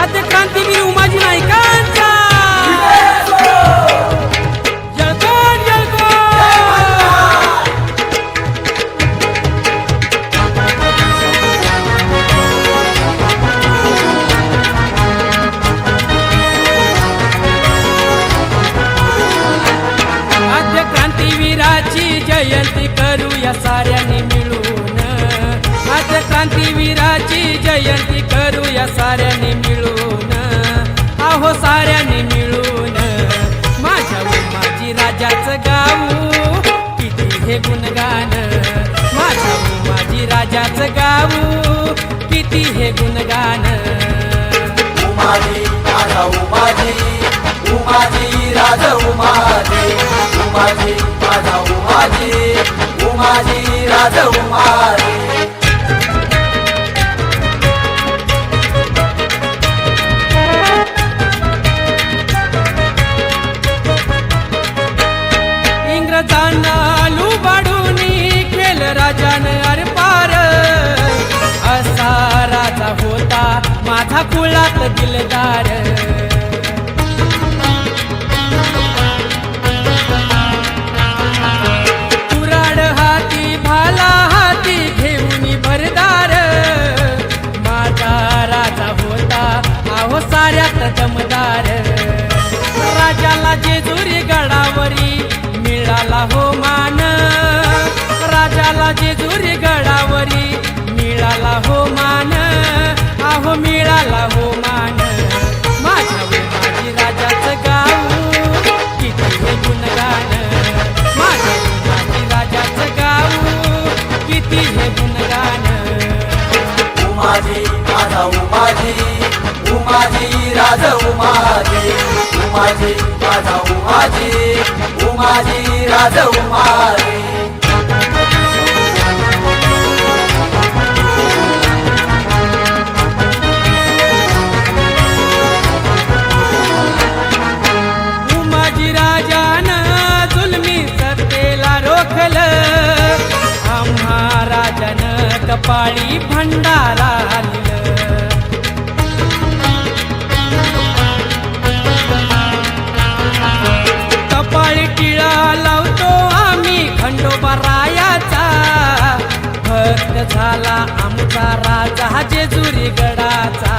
आद्य क्रांतीवीर उमाजी किती हे गुणगान. माझ्या माझी राजाचं गाऊ किती हे गुणगान. उमाजी राजा उमाजी उमाजी राजा उमाजी. उमाजी राजा उमाजी उमाजी राजा उमाजी. दिलदार। कुराड हाती भाला हाती घेऊन भरदार। माझा राजा होता आहो साऱ्यात दमदार। राजाला जेजुरी गडावरी मिळाला हो मान। राजाला जेजुरी गडावरी मिळाला हो उमाजी उमाजी राजा उमाजी उमाजी राजा उमाजी उमाजी राजान जुलमी सत्तेला आम्हा कपाळी भंडारा झाला आमचा राजा जेजुरी गडाचा.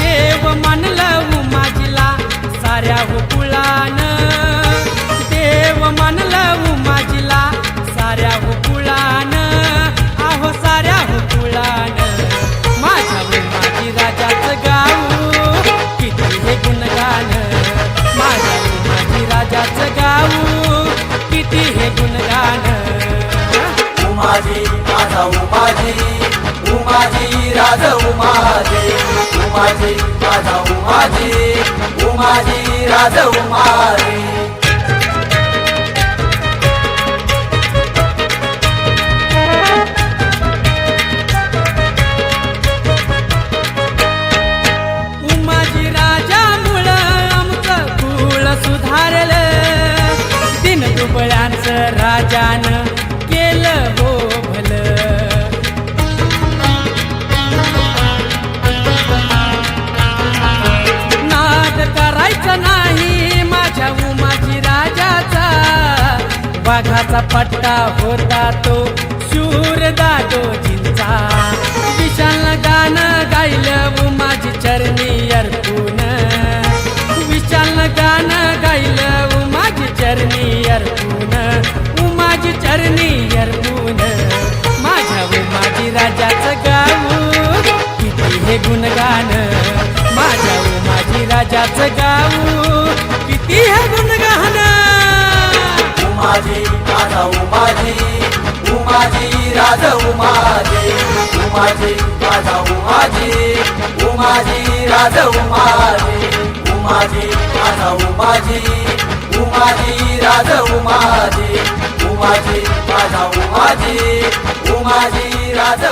देव मानलं उमाजीला साऱ्या हुकुळानं. उमाजी उमाजी राजा उमाजी उमाजी राजा उमाजी उमाजी राजा उमाजी. वाघाचा पट्टा होता तो. शूर दादोजींचा विशाल गाणं गायलं माझी चरणी अर्पून. विशाल गाणं गायलं माझी चरणी अर्पून. उमाजी चरणी अर्पून. माझ्या उमाजी राजाचं गाऊ किती हे गुणगान. माझ्या उमाजी राजाचं गाऊ उमाजी राजा उमाजी उमाजी राजा उमाजी उमाजी राजा उमाजी उमाजी राजा उमाजी उमाजी राजा उमाजी उमाजी राजा उमाजी उमाजी राजा उमाजी उमाजी राजा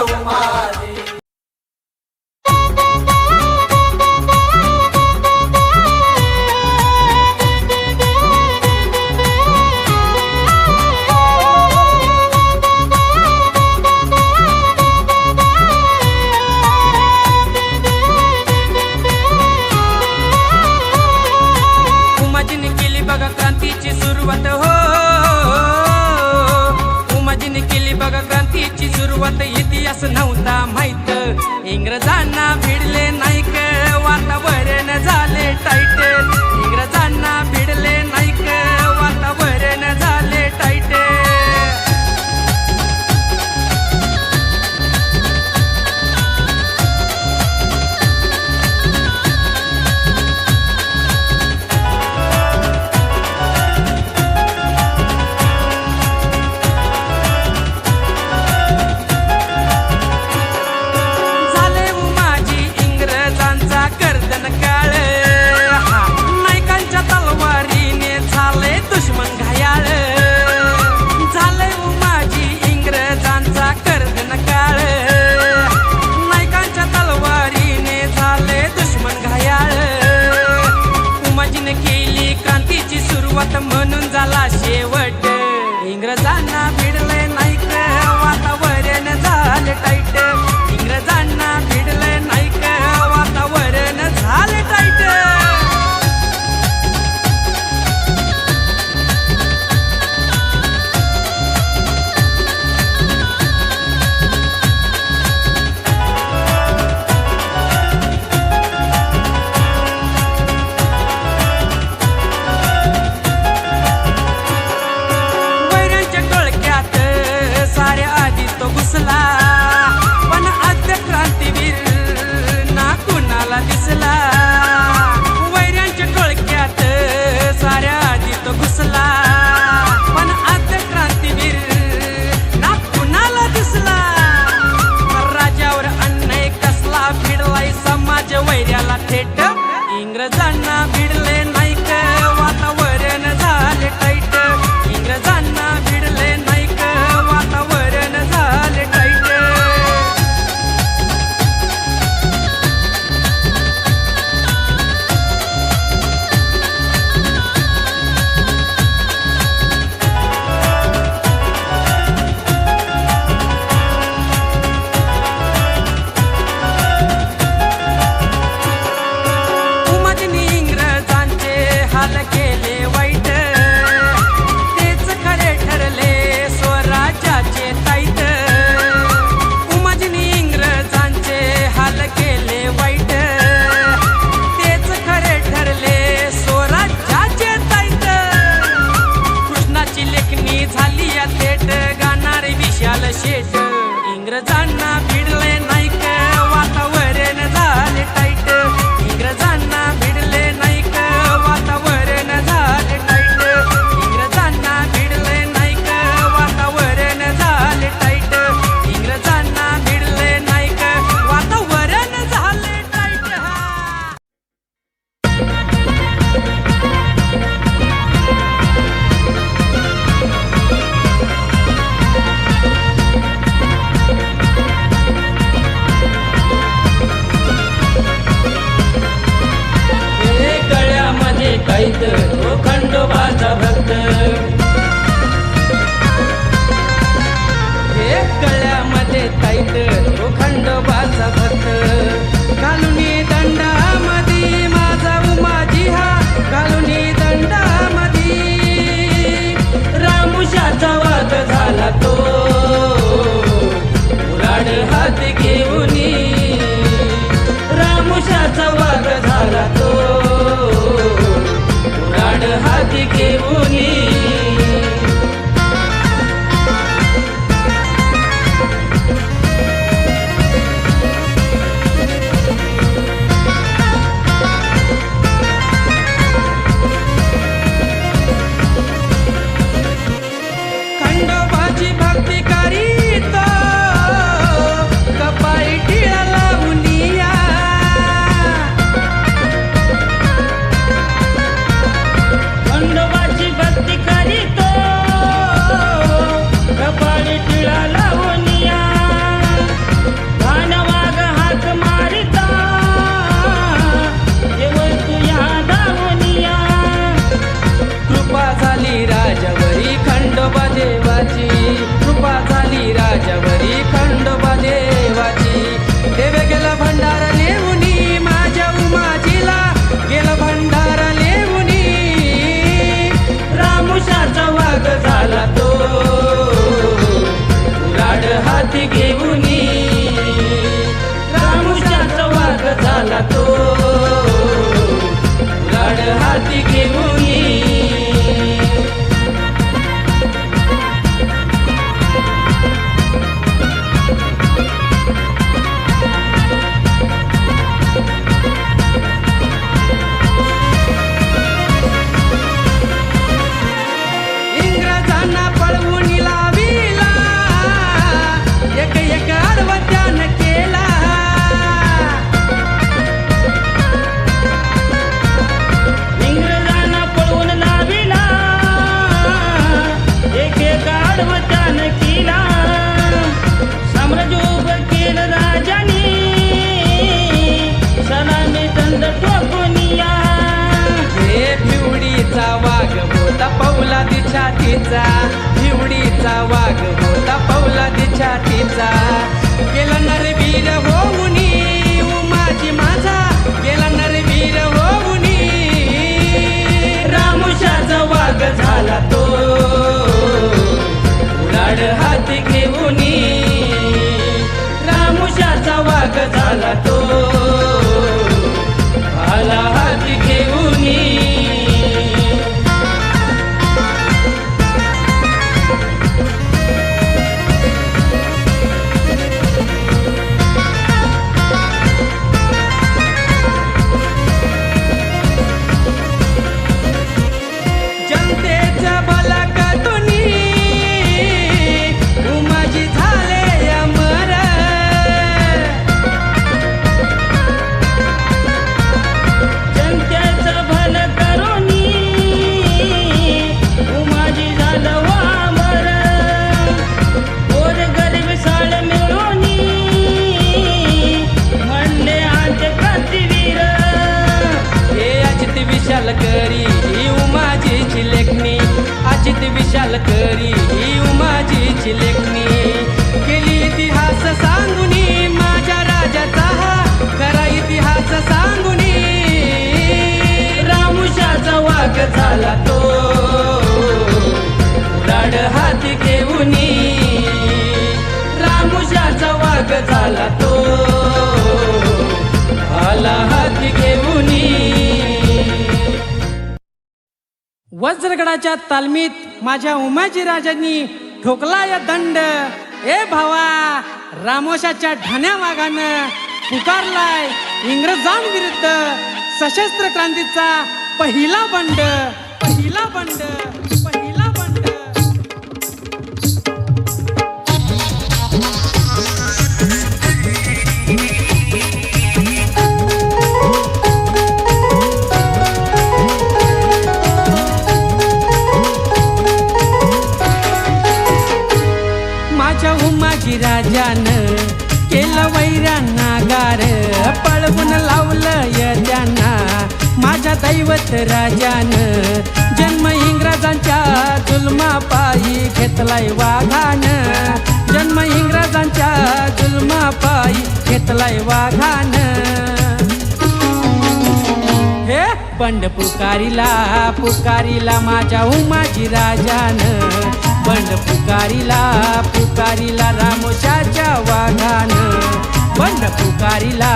दुश्मन घायाळ. झालंय हो माझी इंग्रजांचा कर्दन काळ नायकांच्या तलवारीने झाले दुश्मन घायाळ. उमाजीने केली क्रांतीची सुरुवात म्हणून झाला शेव I'm not giving be वज्रगडाच्या तालमीत माझ्या उमाजी राजांनी ठोकला या दंड. ए भावा रामोशाच्या ढाण्या वाघानं पुकारलाय इंग्रजांविरुद्ध सशस्त्र क्रांतीचा पहिला बंड पहिला बंड. राजान केलं वैरांना गार पळवून लावलं यद्यांना माझ्या दैवत राजानं. जन्म इंग्रजांच्या जुलमापायी घेतलाय वाघानं. जन्म इंग्रजांच्या जुलमापायी घेतलाय वाघानं. हे बंड पुकारीला पुकारीला माझ्या उमाजी राजानं. पण पुकारीला पुकारीला रामोशाच्या वाघानं. पण पुकारीला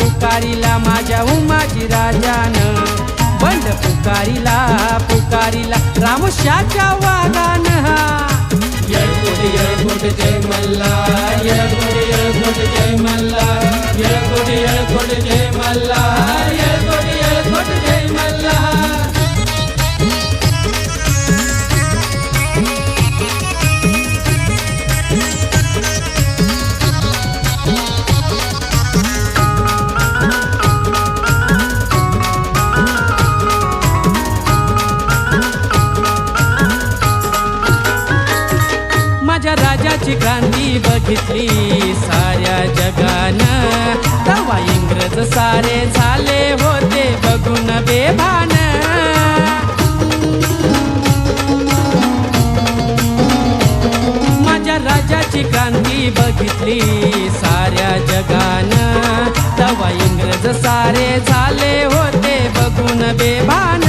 पुकारीला माझ्या उमाजी राजानं. पण पुकारीला पुकारीला रामोशाच्या वाघानं. येळकोट जय मल्ला जय मल्ला जय मल्ला देशाची क्रांती बघितली साऱ्या जगानं. तवा इंग्रज सारे झाले होते बघून बेभान. माझ्या राजाची क्रांती बघितली साऱ्या जगानं. तवा इंग्रज सारे झाले होते बघून बेभान.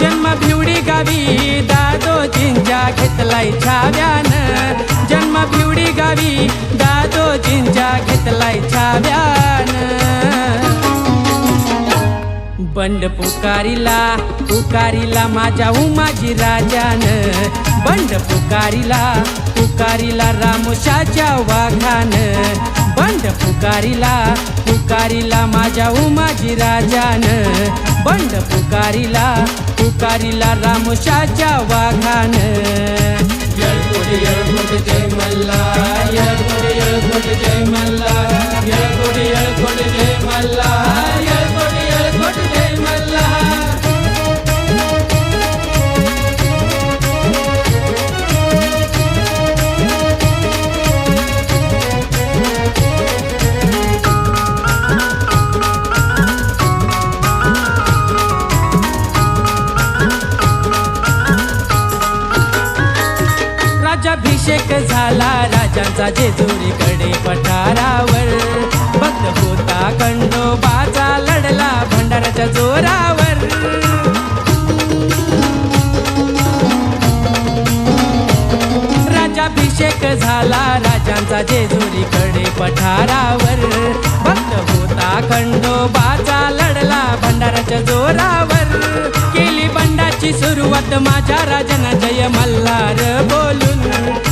जन्म भिवडी गावी दादोजींच्या घेतलाय छाव्यानं. जन्म भिवडी गावी दादोजींच्या घेतलाय छाव्यान. बंड पुकारिला पुकारिला माझ्या उमाजी राजान. बंड पुकारिला पुकारिला रामोशाच्या वाघान. बंड पुकारिला पुकारिला माझ्या उमाजी राजान. बंड पुकारिला पुकारिला रामोशाच्या वाघान. येळकोट येळकोट जय मल्ला येळकोट येळकोट जय मल्ला येळकोट येळकोट जय मल्ला राजांचा जेजुरीकडे पठारावर. भक्त होता खंडोबाचा लढला भंडाराच्या जोरावर. राजाभिषेक झाला राजांचा जेजुरीकडे पठारावर. भक्त होता खंडोबाचा लढला भंडाराच्या जोरावर. केली बंडाची सुरुवात माझ्या राजानं जय मल्हार बोलून.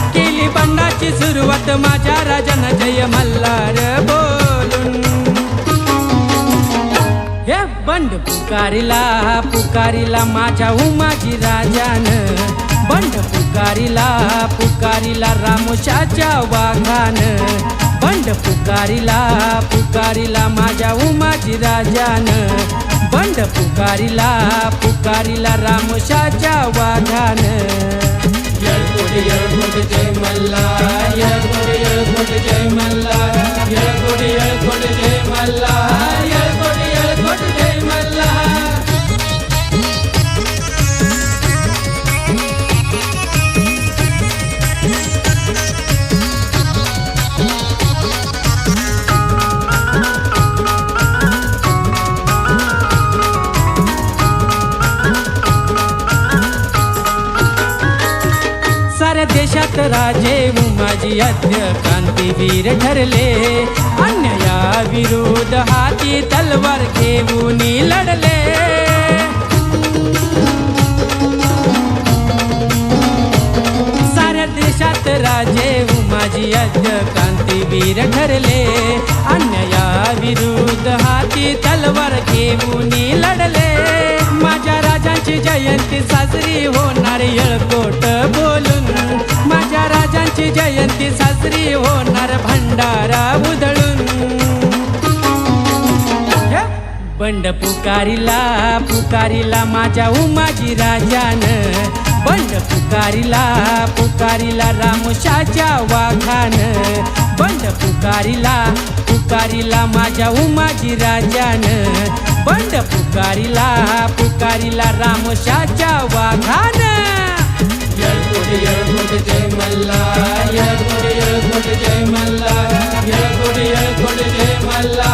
केली बंडाची सुरुवात माझ्या राजानं जय मल्हार बोलून. हे बंड पुकारिला पुकारिला माझ्या उमाजी राजान. बंड पुकारिला पुकारिला रामोशाच्या वाघान. बंड पुकारिला पुकारिला माझ्या उमाजी राजान. बंड पुकारिला पुकारिला रामोशाच्या वाघान. यळकोट यळकोट जय मल्ला यळकोट यळकोट जय मल्ला यळकोट यळकोट जय मल्ला साऱ्या देशात राजे उमाजी अध्य क्रांतीवीर ठरले. अन्याया विरुद्ध हाती तलवार घेऊन लढले. साऱ्या देशात राजे उमाजी अध्य क्रांतीवीर ठरले. अन्याया विरुद्ध हाती तलवार घेऊन लढले. राजांची जयंती साजरी होणार येळकोट बोलून. माझ्या राजांची जयंती साजरी होणार भंडारा उधळून. बंड पुकारिला पुकारिला माझ्या उमाजी राजान. बंड पुकारिला पुकारिला रामशाच्या वाघानं. बंड पुकारिला पुकारिला माझ्या उमाजी राजान. बंड पुकारिला पुकारिला रामशाच्या वाघान. यळकोट यळकोट जय मल्ला यळकोट यळकोट जय मल्ला यळकोट यळकोट जय मल्ला